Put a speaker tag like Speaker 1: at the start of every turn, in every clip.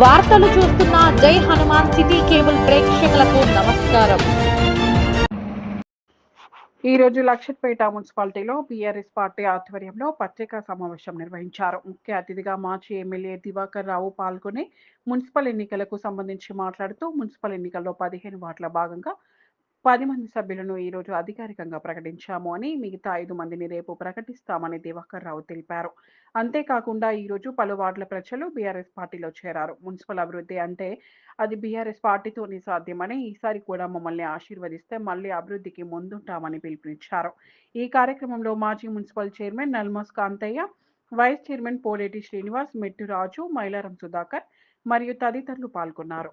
Speaker 1: వార్తలు చూస్తున్న జై హనుమాన్ సిటీ కేబుల్ ప్రేక్షకులకు నమస్కారం.
Speaker 2: ఈ రోజు లక్షత్పేట మున్సిపాలిటీలో బీఆర్ఎస్ పార్టీ ఆధ్వర్యంలో పత్రికా సమావేశం నిర్వహించారు. ముఖ్య అతిథిగా మాజీ ఎమ్మెల్యే దివాకర్ రావు పాల్గొని మున్సిపల్ ఎన్నికలకు సంబంధించి మాట్లాడుతూ మున్సిపల్ ఎన్నికల్లో పదిహేను వార్డుల భాగంగా పది మంది సభ్యులను ఈ రోజు అధికారికంగా ప్రకటించాము అని మిగతా ఐదు మందిని రేపు ప్రకటిస్తామని దివాకర్ రావు తెలిపారు. అంతేకాకుండా ఈరోజు పలు వార్డుల ప్రజలు బీఆర్ఎస్ పార్టీలో చేరారు. మున్సిపల్ అభివృద్ధి అంటే అది బీఆర్ఎస్ పార్టీతోనే సాధ్యమని ఈసారి కూడా మమ్మల్ని ఆశీర్వదిస్తే మళ్ళీ అభివృద్ధికి ముందుంటామని పిలుపునిచ్చారు. ఈ కార్యక్రమంలో మాజీ municipal chairman Nalmas Kantaiah vice chairman Poleti Srinivas Mettu Raju Mailaram Sudhakar మరియు తదితరులు పాల్గొన్నారు.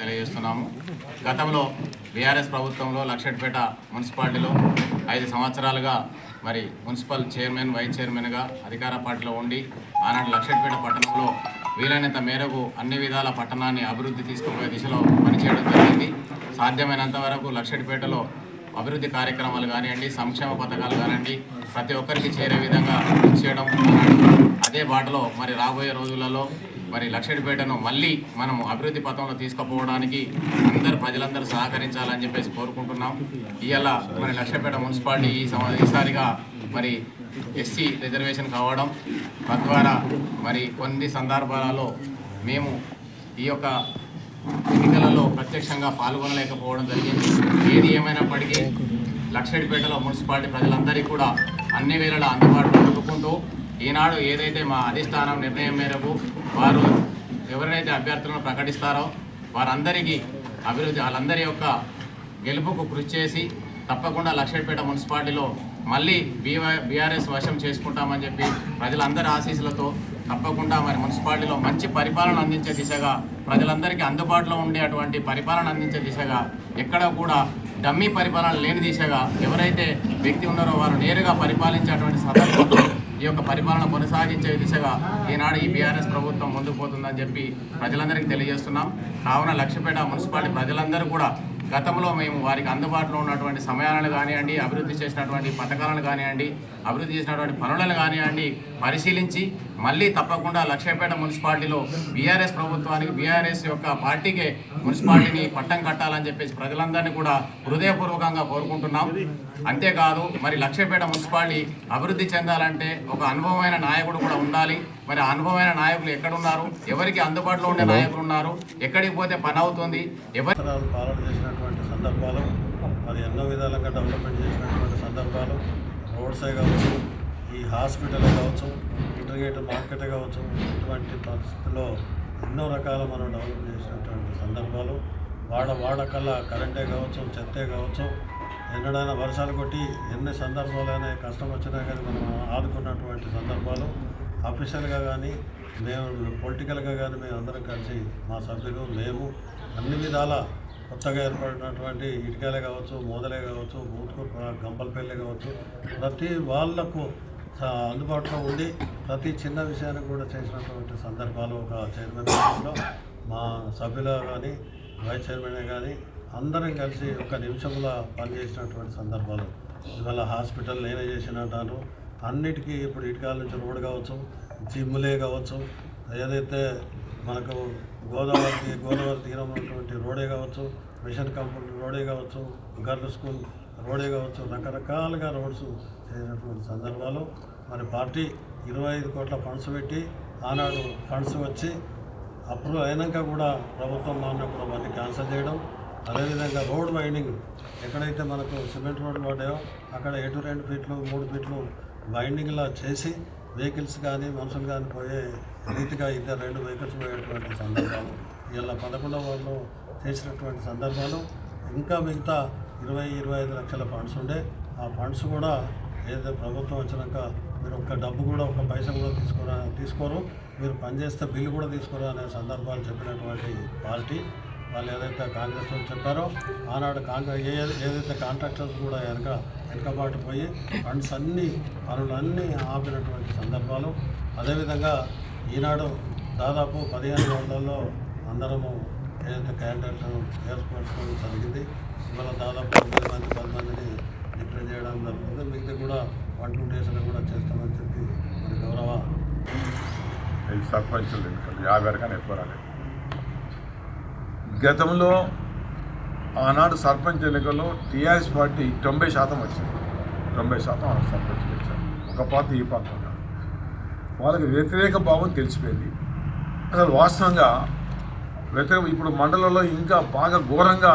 Speaker 3: తెలియజేస్తున్నాము. గతంలో బీఆర్ఎస్ ప్రభుత్వంలో లక్షట్పేట మున్సిపాలిటీలో ఐదు సంవత్సరాలుగా మరి మున్సిపల్ చైర్మన్ వైస్ చైర్మన్గా అధికార పార్టీలో ఉండి ఆనాడు లక్షట్పేట పట్టణంలో వీలైనంత మేరకు అన్ని విధాల పట్టణాన్ని అభివృద్ధి తీసుకుపోయే దిశలో పనిచేయడం జరిగింది. సాధ్యమైనంత వరకు లక్షట్పేటలో అభివృద్ధి కార్యక్రమాలు కానివ్వండి సంక్షేమ పథకాలు కానివ్వండి ప్రతి ఒక్కరికి చేరే విధంగా చేయడం. అదే బాటలో మరి రాబోయే రోజులలో మరి లక్షడిపేటను మళ్ళీ మనం అభివృద్ధి పథంలో తీసుకుపోవడానికి అందరు ప్రజలందరూ సహకరించాలని చెప్పేసి కోరుకుంటున్నాం. ఇవాళ మరి లక్షడిపేట మున్సిపాలిటీ ఈ ఈసారిగా మరి ఎస్సీ రిజర్వేషన్ కావడం తద్వారా మరి కొన్ని సందర్భాలలో మేము ఈ యొక్క ఎన్నికలలో ప్రత్యక్షంగా పాల్గొనలేకపోవడం జరిగింది. ఏది ఏమైనప్పటికీ లక్షడిపేటలో మున్సిపాలిటీ ప్రజలందరికీ కూడా అన్ని వేళలా అందుబాటులో అందుకుంటూ ఈనాడు ఏదైతే మా అధిష్టానం నిర్ణయం మేరకు వారు ఎవరినైతే అభ్యర్థులను ప్రకటిస్తారో వారందరికీ అభివృద్ధి వాళ్ళందరి యొక్క గెలుపుకు కృషి చేసి తప్పకుండా లక్ష్మీపేట మున్సిపాలిటీలో మళ్ళీ బీవై బీఆర్ఎస్ వశం చేసుకుంటామని చెప్పి ప్రజలందరి ఆశీస్సులతో తప్పకుండా మరి మున్సిపాలిటీలో మంచి పరిపాలన అందించే దిశగా ప్రజలందరికీ అందుబాటులో ఉండేటువంటి పరిపాలన అందించే దిశగా ఎక్కడ కూడా డమ్మీ పరిపాలన లేని దిశగా ఎవరైతే వ్యక్తి ఉన్నారో వారు నేరుగా పరిపాలించేటువంటి సందర్భంలో ఈ యొక్క పరిపాలన కొనసాగించే దిశగా ఈనాడు ఈ బీఆర్ఎస్ ప్రభుత్వం ముందుకు పోతుందని చెప్పి ప్రజలందరికీ తెలియజేస్తున్నాం. కావున లక్ష్యపేట మున్సిపాలిటీ ప్రజలందరూ కూడా గతంలో మేము వారికి అందుబాటులో ఉన్నటువంటి సమయాలను కానివ్వండి అభివృద్ధి చేసినటువంటి పథకాలను కానివ్వండి అభివృద్ధి చేసినటువంటి పనులను కానివ్వండి పరిశీలించి మళ్ళీ తప్పకుండా లక్ష్మీపేట మున్సిపాలిటీలో బీఆర్ఎస్ ప్రభుత్వానికి బీఆర్ఎస్ యొక్క పార్టీకే మున్సిపాలిటీని పట్టం కట్టాలని చెప్పేసి ప్రజలందరినీ కూడా హృదయపూర్వకంగా కోరుకుంటున్నాం. అంతేకాదు మరి లక్ష్మీపేట మున్సిపాలిటీ అభివృద్ధి చెందాలంటే ఒక అనుభవమైన నాయకుడు కూడా ఉండాలి. మరి ఆ అనుభవమైన నాయకులు ఎక్కడున్నారు? ఎవరికి అందుబాటులో ఉండే నాయకులు ఉన్నారు? ఎక్కడికి పోతే పని అవుతుంది? ఎవరి
Speaker 4: సంవత్సరాలు పాలన చేసినటువంటి సందర్భాలు మరి ఎన్నో విధాలుగా డెవలప్మెంట్ చేసినటువంటి సందర్భాలు రోడ్సే కావచ్చు ఈ హాస్పిటల్ కావచ్చు ఇంటర్గేట్ మార్కెట్ కావచ్చు ఇటువంటి పరిస్థితుల్లో ఎన్నో రకాల మనం డెవలప్ చేసినటువంటి సందర్భాలు. వాడ వాడకల్లా కరెంటే కావచ్చు చెత్తే కావచ్చు ఎన్నడైనా వర్షాలు కొట్టి ఎన్ని సందర్భాలైనా కష్టం వచ్చినా కానీ మనం ఆదుకున్నటువంటి సందర్భాలు. అఫీషియల్గా కానీ మేము పొలిటికల్గా కానీ మేము అందరం కలిసి మా సభ్యులు మేము అన్ని విధాల కొత్తగా ఏర్పడినటువంటి ఇటుకలే కావచ్చు మోదలే కావచ్చు బూత్కూర్ గంపలపల్లి కావచ్చు ప్రతి వాళ్ళకు అందుబాటులో ఉండి ప్రతి చిన్న విషయాన్ని కూడా చేసినటువంటి సందర్భాలు ఒక చైర్మన్ మా సభ్యులు కానీ వైస్ చైర్మన్ కానీ అందరం కలిసి ఒక నిమిషంలో పనిచేసినటువంటి సందర్భాలు. ఇవాళ హాస్పిటల్ నేనే చేసినట్టాను. అన్నిటికీ ఇప్పుడు ఇటుకాల నుంచి రోడ్ కావచ్చు జిమ్లే కావచ్చు ఏదైతే మనకు గోదావరి గోదావరి తీరం ఉన్నటువంటి రోడే కావచ్చు మిషన్ కంపెనీ రోడే కావచ్చు గర్ల్ స్కూల్ రోడే కావచ్చు రకరకాలుగా రోడ్స్ చేసినటువంటి సందర్భాలు. మరి పార్టీ ఇరవై ఐదు కోట్ల ఫండ్స్ పెట్టి ఆనాడు ఫండ్స్ వచ్చి అప్రూవ్ అయినాక కూడా ప్రభుత్వం మారినప్పుడు అవన్నీ క్యాన్సిల్ చేయడం. అదేవిధంగా రోడ్ వైండింగ్ ఎక్కడైతే మనకు సిమెంట్ రోడ్లు పడ్డాయో అక్కడ ఎటు రెండు ఫీట్లు మూడు ఫీట్లు వైండింగ్లా చేసి వెహికల్స్ కానీ మనుషులు కానీ పోయే రీతిగా ఇద్దరు రెండు వెహికల్స్ పోయేటువంటి సందర్భాలు ఇలా పదకొండవ వాళ్ళు చేసినటువంటి సందర్భాలు. ఇంకా మిగతా ఇరవై ఇరవై ఐదు లక్షల ఫండ్స్ ఉండే. ఆ ఫండ్స్ కూడా ఏదైతే ప్రభుత్వం వచ్చినాక మీరు ఒక్క డబ్బు కూడా ఒక పైసా కూడా తీసుకోరా తీసుకోరు. మీరు పనిచేస్తే బిల్లు కూడా తీసుకోరు అనే సందర్భాలు చెప్పినటువంటి పార్టీ వాళ్ళు ఏదైతే కాంగ్రెస్ వాళ్ళు చెప్పారో ఆనాడు కాంగ్రెస్ ఏ ఏదైతే కాంట్రాక్టర్స్ కూడా వెనక వెనకబాటు పోయి ఫండ్స్ అన్నీ పనులన్నీ ఆపినటువంటి సందర్భాలు. అదేవిధంగా ఈనాడు దాదాపు పదిహేను వందల్లో అందరము ఏదైతే కాంట్రాక్టర్ ఏర్పరచుకోవడం జరిగింది. ఇవాళ దాదాపు తొమ్మిది మంది పది మందిని డిక్లేర్ చేయడం జరుగుతుంది మిగతా కూడా వన్ టూ డేస్లో చేస్తామని చెప్పి మరి గౌరవ
Speaker 5: ఐదు సర్పంచులు ఎన్నికలు. యాభై వరకు ఎక్కువ రాలేదు గతంలో ఆనాడు సర్పంచ్ ఎన్నికల్లో టీఆర్ఎస్ పార్టీ తొంభై శాతం వచ్చింది. తొంభై శాతం సర్పంచ్ గెలిచారు. ఒక పార్టీ ఈ పార్టీ వాళ్ళకి వ్యతిరేక భావం తెలిసిపోయింది. అసలు వాస్తవంగా వ్యతిరేక ఇప్పుడు మండలంలో ఇంకా బాగా ఘోరంగా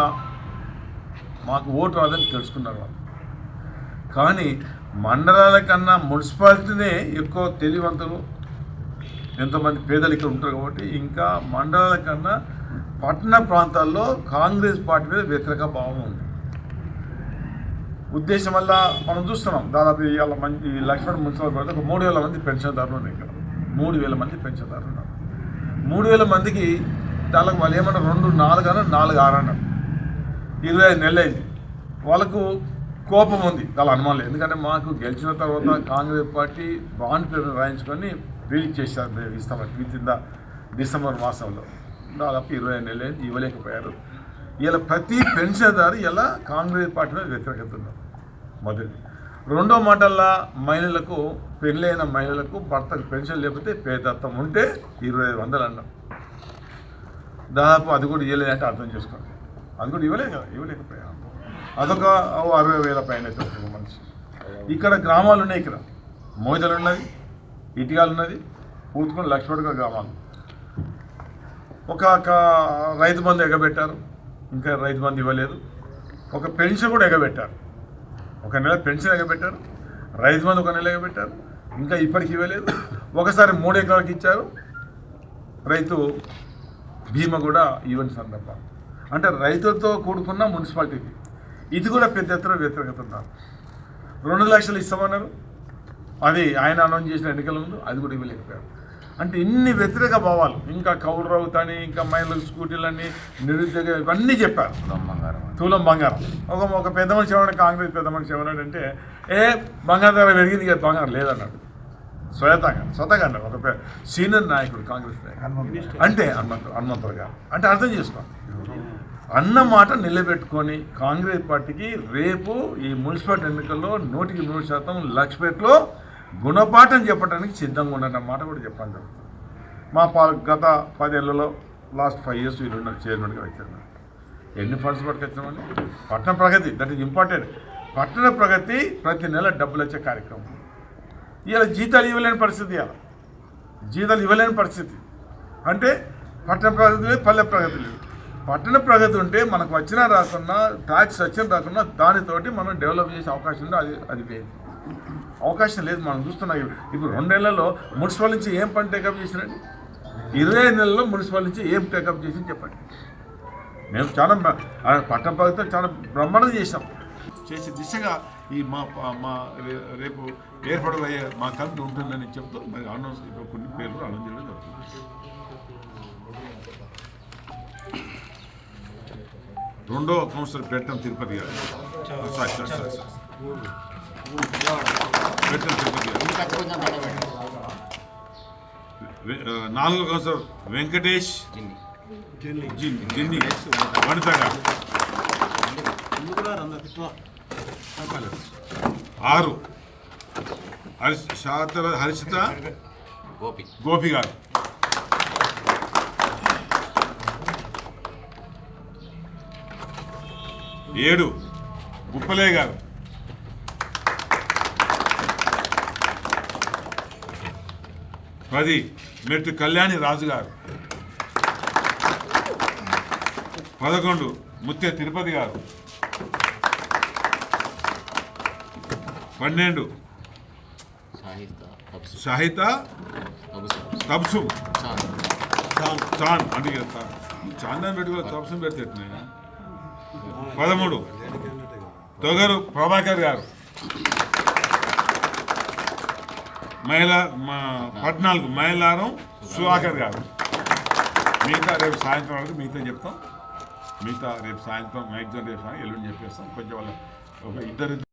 Speaker 5: మాకు ఓటు రాదని తెలుసుకున్నారు వాళ్ళు. కానీ మండలాల కన్నా మున్సిపాలిటీనే ఎక్కువ తెలివంతులు. ఎంతోమంది పేదలు ఇక్కడ ఉంటారు కాబట్టి ఇంకా మండలాల కన్నా పట్టణ ప్రాంతాల్లో కాంగ్రెస్ పార్టీ మీద వ్యతిరేక భావం ఉంది. ఉద్దేశం వల్ల మనం చూస్తున్నాం దాదాపు ఇవాళ మంది ఈ లక్ష్మణ్ మున్సిపల్ ఒక మూడు వేల మంది పెన్షన్దారులు ఉన్నాయి ఇక్కడ. మూడు వేల మంది పెన్షన్దారులు ఉన్నారు. మూడు వేల మందికి దానికి వాళ్ళు ఏమన్నారు రెండు నాలుగు అన్నారు నాలుగు ఆరు అన్నారు. ఇరవై ఐదు నెలలు అయింది వాళ్ళకు కోపం ఉంది. చాలా అనుమానం లేదు. ఎందుకంటే మాకు గెలిచిన తర్వాత కాంగ్రెస్ పార్టీ బాండ్ పేరు రాయించుకొని రిలీజ్ చేశారు ఇస్తామని విత్ ద డిసెంబర్ మాసంలో. దాదాపు ఇరవై ఐదు నెలలు ఇవ్వలేకపోయారు. ఇలా ప్రతి పెన్షన్దారు ఇలా కాంగ్రెస్ పార్టీ మీద వ్యతిరేకత ఉన్నారు మొదటి రెండో మాటల్లా మహిళలకు పెళ్ళైన మహిళలకు భర్తకు పెన్షన్ లేకపోతే పేదత్వం ఉంటే ఇరవై ఐదు వందలు అన్నాం. దాదాపు అది కూడా ఇవ్వలేదంటే అర్థం చేసుకోండి. అది కూడా ఇవ్వలేదు కదా ఇవ్వలేకపోయాను అదొక అరవై వేల పైన అవుతుంది మనిషి. ఇక్కడ గ్రామాలు ఉన్నాయి ఇక్కడ. మోజలు ఉన్నది ఇటుకలు ఉన్నది పూతుకొని లక్ష్మణుగా గ్రామాలు. ఒక రైతు బంధు ఎగబెట్టారు. ఇంకా రైతు బంధు ఇవ్వలేదు. ఒక పెన్షన్ కూడా ఎగబెట్టారు. ఒక నెల పెన్షన్ ఎగబెట్టారు. రైతు బంధు ఒక నెల ఎగబెట్టారు. ఇంకా ఇప్పటికి ఇవ్వలేదు. ఒకసారి మూడు ఎకరాలకు ఇచ్చారు. రైతు బీమా కూడా ఈవెంట్ సందర్భం అంటే రైతులతో కూడుకున్న మున్సిపాలిటీకి. ఇది కూడా పెద్ద ఎత్తున వ్యతిరేకత ఉన్నారు రెండు లక్షలు ఇస్తామన్నారు. అది ఆయన అనౌన్స్ చేసిన ఎన్నికల ముందు అది కూడా ఇవ్వలేకపోయారు. అంటే ఇన్ని వ్యతిరేక భావాలు ఇంకా కౌలు రవుతాని ఇంకా మహిళల స్కూటీలన్నీ నిరుద్యోగ ఇవన్నీ చెప్పారు. తులం బంగారం ఒక ఒక పెద్ద మనిషి ఏమన్నాడు కాంగ్రెస్ పెద్ద మనిషి ఏమన్నాడు అంటే ఏ బంగారం ధర పెరిగింది కదా బంగారం లేదన్నాడు. స్వయతంగా స్వతగా అన్నాడు. ఒక సీనియర్ నాయకుడు కాంగ్రెస్ నాయకుడు. అంటే హనుమంతు హనుమంతుడు గారు. అంటే అర్థం చేసుకోండి. అన్న మాట నిలబెట్టుకొని కాంగ్రెస్ పార్టీకి రేపు ఈ మున్సిపల్ ఎన్నికల్లో నూటికి నూరు శాతం లక్ష్పేటలో గుణపాఠం చెప్పడానికి సిద్ధంగా ఉండటం మాట కూడా చెప్పడం జరుగుతుంది. మా పా గత పదేళ్ళలో లాస్ట్ ఫైవ్ ఇయర్స్ వీళ్ళు ఉన్నారు చైర్మన్గా వచ్చారు ఎన్ని ఫండ్స్ పట్టుకొచ్చామండి పట్టణ ప్రగతి దట్ ఈజ్ ఇంపార్టెంట్. పట్టణ ప్రగతి ప్రతి నెల డబ్బులు వచ్చే కార్యక్రమం. ఇవాళ జీతాలు ఇవ్వలేని పరిస్థితి ఇవాళ. జీతాలు ఇవ్వలేని పరిస్థితి. అంటే పట్టణ ప్రగతి లేదు పల్లె ప్రగతి లేదు. పట్టణ ప్రగతి ఉంటే మనకు వచ్చినా రాకున్నా ట్యాక్స్ వచ్చినా రాకున్నా దానితోటి మనం డెవలప్ చేసే అవకాశం ఉంటే అది అది లేదు అవకాశం లేదు మనం చూస్తున్నాం. ఇప్పుడు. రెండేళ్ళలో మున్సిపల్ నుంచి ఏం పని టేకప్ చేసినండి ఇరవై ఐదు నెలల్లో మున్సిపల్ నుంచి ఏం టేకప్ చేసింది చెప్పండి. మేము చాలా పట్టణ ప్రగతితో చాలా బ్రహ్మాండం చేసాం చేసే దిశగా ఈ మా మా రేపు ఏర్పడబోయే మా కమిటీ ఉంటుందని చెప్తూ మరి అనౌన్స్ ఇప్పుడు కొన్ని పేర్లు అనౌన్స్ చేయడం జరుగుతుంది. రెండో కౌన్సిలర్ పెట్టం తిరుపతి గారు. Sorry, sorry, sorry, sorry. Pettam Tirupati గారు. వె- ఆ, నాలుగో కౌన్సిలర్ వెంకటేష్ జిన్ని. జిన్ని. వనిత గారు. ఆరు. శాతర హర్షిత
Speaker 3: గోపి.
Speaker 5: గోపి గారు. ఏడు. గుప్పలే గారు. పది. మెట్టు కళ్యాణి రాజు గారు పదకొండు. ముత్య తిరుపతి గారు. పన్నెండు. తబ్సు.
Speaker 3: చాలు
Speaker 5: చాన్. అంటే చాందని పెట్టుకో తబ్సుని పెడితే? పదమూడు. తొగరు ప్రభాకర్ గారు. మహిళా మా పద్నాలుగు మైలారం సుధాకర్ గారు. మిగతా రేపు సాయంత్రం వరకు మిగతా చెప్తాం. మిగతా రేపు సాయంత్రం మ్యాక్సిమం రేపు సాయంత్రం ఎల్లుండి చెప్పేస్తాం. కొంచెం వాళ్ళ ఒక ఇద్దరు